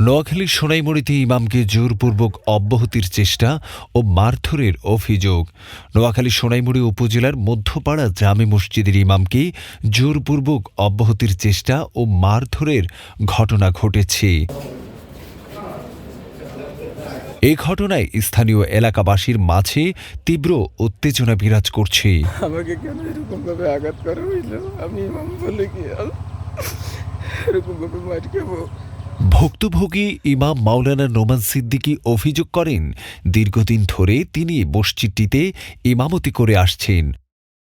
নোয়াখালীর সোনাইমুড়িতে ইমামকে জোরপূর্বক অব্যাহতির চেষ্টা ও মারধরের অভিযোগ। নোয়াখালী সোনাইমুড়ি উপজেলার মধ্যপাড়া জামে মসজিদের ইমামকে জোরপূর্বক অব্যাহতির চেষ্টা ও মারধরের ঘটনা ঘটেছে। এই ঘটনায় স্থানীয় এলাকাবাসীর মাঝে তীব্র উত্তেজনা বিরাজ করছে। আমাকে কেন এরকম ভাবে আঘাত করা হইল? আমি ইমাম বলে কি এরকম ভাবে মার খাব? ভুক্তভোগী ইমাম মাওলানা নোমান সিদ্দিকি অভিযোগ করেন দীর্ঘদিন ধরে তিনি মসজিদটিতে ইমামতি করে আসছেন।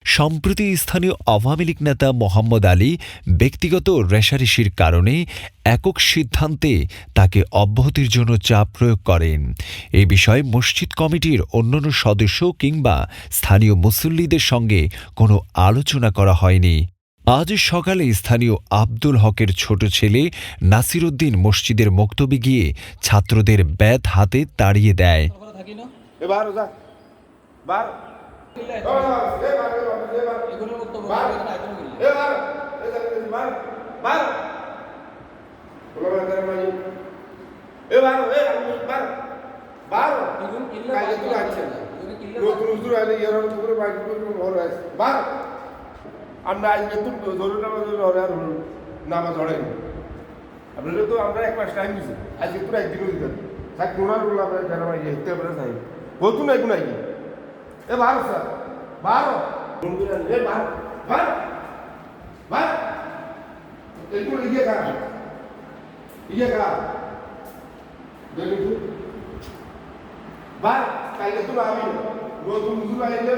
সম্প্রতি স্থানীয় আওয়ামী লীগ নেতা মোহাম্মদ আলী ব্যক্তিগত রেশারেশির কারণে একক সিদ্ধান্তে তাকে অব্যাহতির জন্য চাপ প্রয়োগ করেন। এ বিষয়ে মসজিদ কমিটির অন্যান্য সদস্য কিংবা স্থানীয় মুসল্লিদের সঙ্গে কোনো আলোচনা করা হয়নি। আজ সকালে স্থানীয় আব্দুল হকের ছোট ছেলে নাসিরুদ্দিন মসজিদের মক্তবে গিয়ে ছাত্রদের ব্যাত হাতে তাড়িয়ে দেয়। এবার যা বার এবার বার বার এবার বার বার কাজে তুই আনছেন নতুন নতুন আইলে ইয়ার পুরো বাইক করে ঘর আছে বার আমরা আজকে তো ধরুন নামাজ ধরেন আপনাদের তো আমরা এক মাস টাইম দিছি আজকে পুরো একদিনও দিতেন থাক কোনার বললাম আমরা কেন ভাই হেঁটে আমরা চাই বলতুন না এখন আইকি এ বারো স্যার। বারো। এ বার। বার। বার এগুলো ইয়ে খা ইয়ে খা দেখুন বার। কালকে তো আমি নতুন নতুন আইলে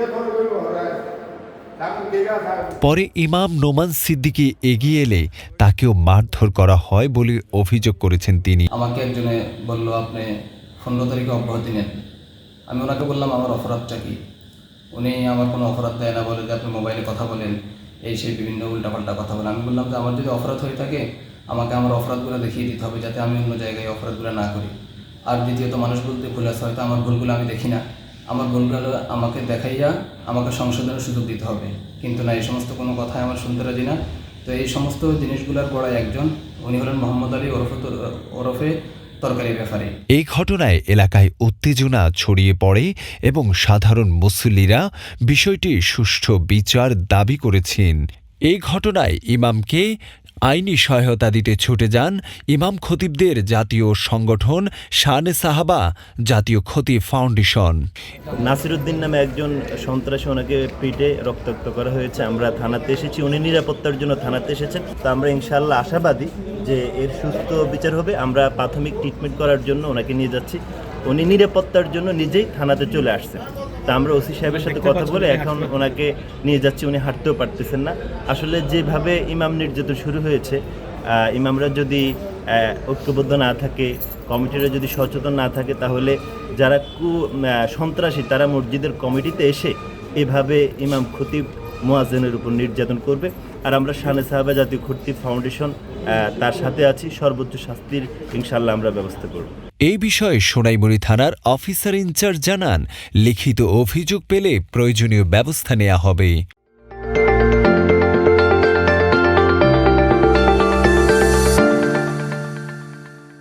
এ ধরে করে ঘরে আছে তারপর কেগা খায় পরে ইমাম নোমান সিদ্দিকী এগিয়ে এলে তাকেও মারধর করা হয় বলে অভিযোগ করেছেন তিনি। আমাকে একজনে বলল আপনি পনেরো তারিখে অব্যাহতি নেন। আমি ওনাকে বললাম, আমার অপরাধটা কি? উনি আমার কোনো অপরাধ দেয় না, বলে যে আপনি মোবাইলে কথা বলেন, এই সেই বিভিন্ন উল্টাপাল্টা কথা বলেন। আমি বললাম যে আমার যদি অপরাধ হয়ে থাকে, আমাকে আমার অপরাধগুলো দেখিয়ে দিতে হবে যাতে আমি অন্য জায়গায় অপরাধগুলো না করি। আর দ্বিতীয়ত মানুষ বলতে ভুল আছে, হয়তো আমার ভুলগুলো আমি দেখি না। আমার ভুলগুলো আমাকে দেখাইয়া আমাকে সংশোধনের সুযোগ দিতে হবে। কিন্তু না, এই সমস্ত কোনো কথাই আমার শুনতে রাজি না। তো এই সমস্ত জিনিসগুলোর গোড়ায় একজন, উনি হলেন মোহাম্মদ আলী ওরফে ওরফে তরকারি ব্যাপারে। এই ঘটনায় এলাকায় উত্তেজনা ছড়িয়ে পড়ে এবং সাধারণ মুসল্লিরা বিষয়টি সুষ্ঠু বিচার দাবি করেছেন। এই ঘটনায় ইমামকে আইনি সহায়তা দিতে ছুটে যান ইমাম খতিবদের জাতীয় সংগঠন শানে সাহাবা, জাতীয় ক্ষতি ফাউন্ডেশন। নাসিরুদ্দিন নামে একজন সন্ত্রাসী ওনাকে পিটে রক্তাক্ত করা হয়েছে। আমরা থানাতে এসেছি, উনি নিরাপত্তার জন্য থানাতে এসেছেন। তো আমরা ইনশাল্লাহ আশাবাদী যে এর সুস্থ বিচার হবে। আমরা প্রাথমিক ট্রিটমেন্ট করার জন্য ওনাকে নিয়ে যাচ্ছি। উনি নিরাপত্তার জন্য নিজেই থানাতে চলে আসছেন। তা আমরা ওসি সাহেবের সাথে কথা বলে এখন ওনাকে নিয়ে যাচ্ছি উনি হাঁটতেও পারতেছেন না। আসলে যেভাবে ইমাম নির্যাতন শুরু হয়েছে ইমামরা যদি ঐক্যবদ্ধ না থাকে কমিটিরা যদি সচেতন না থাকে তাহলে যারা কু সন্ত্রাসী তারা মসজিদের কমিটিতে এসে এভাবে ইমাম খতিব মোয়াজ্জেনের উপর নির্যাতন করবে। আর আমরা শানে সাহাবা জাতীয় খতিব ফাউন্ডেশন তার সাথে আছি। সর্বোচ্চ শাস্তির ইনশাল্লাহ আমরা ব্যবস্থা করব। এই বিষয়ে সোনাইমুড়ি থানার অফিসার ইনচার্জ জানান লিখিত অভিযোগ পেলে প্রয়োজনীয় ব্যবস্থা নেওয়া হবে।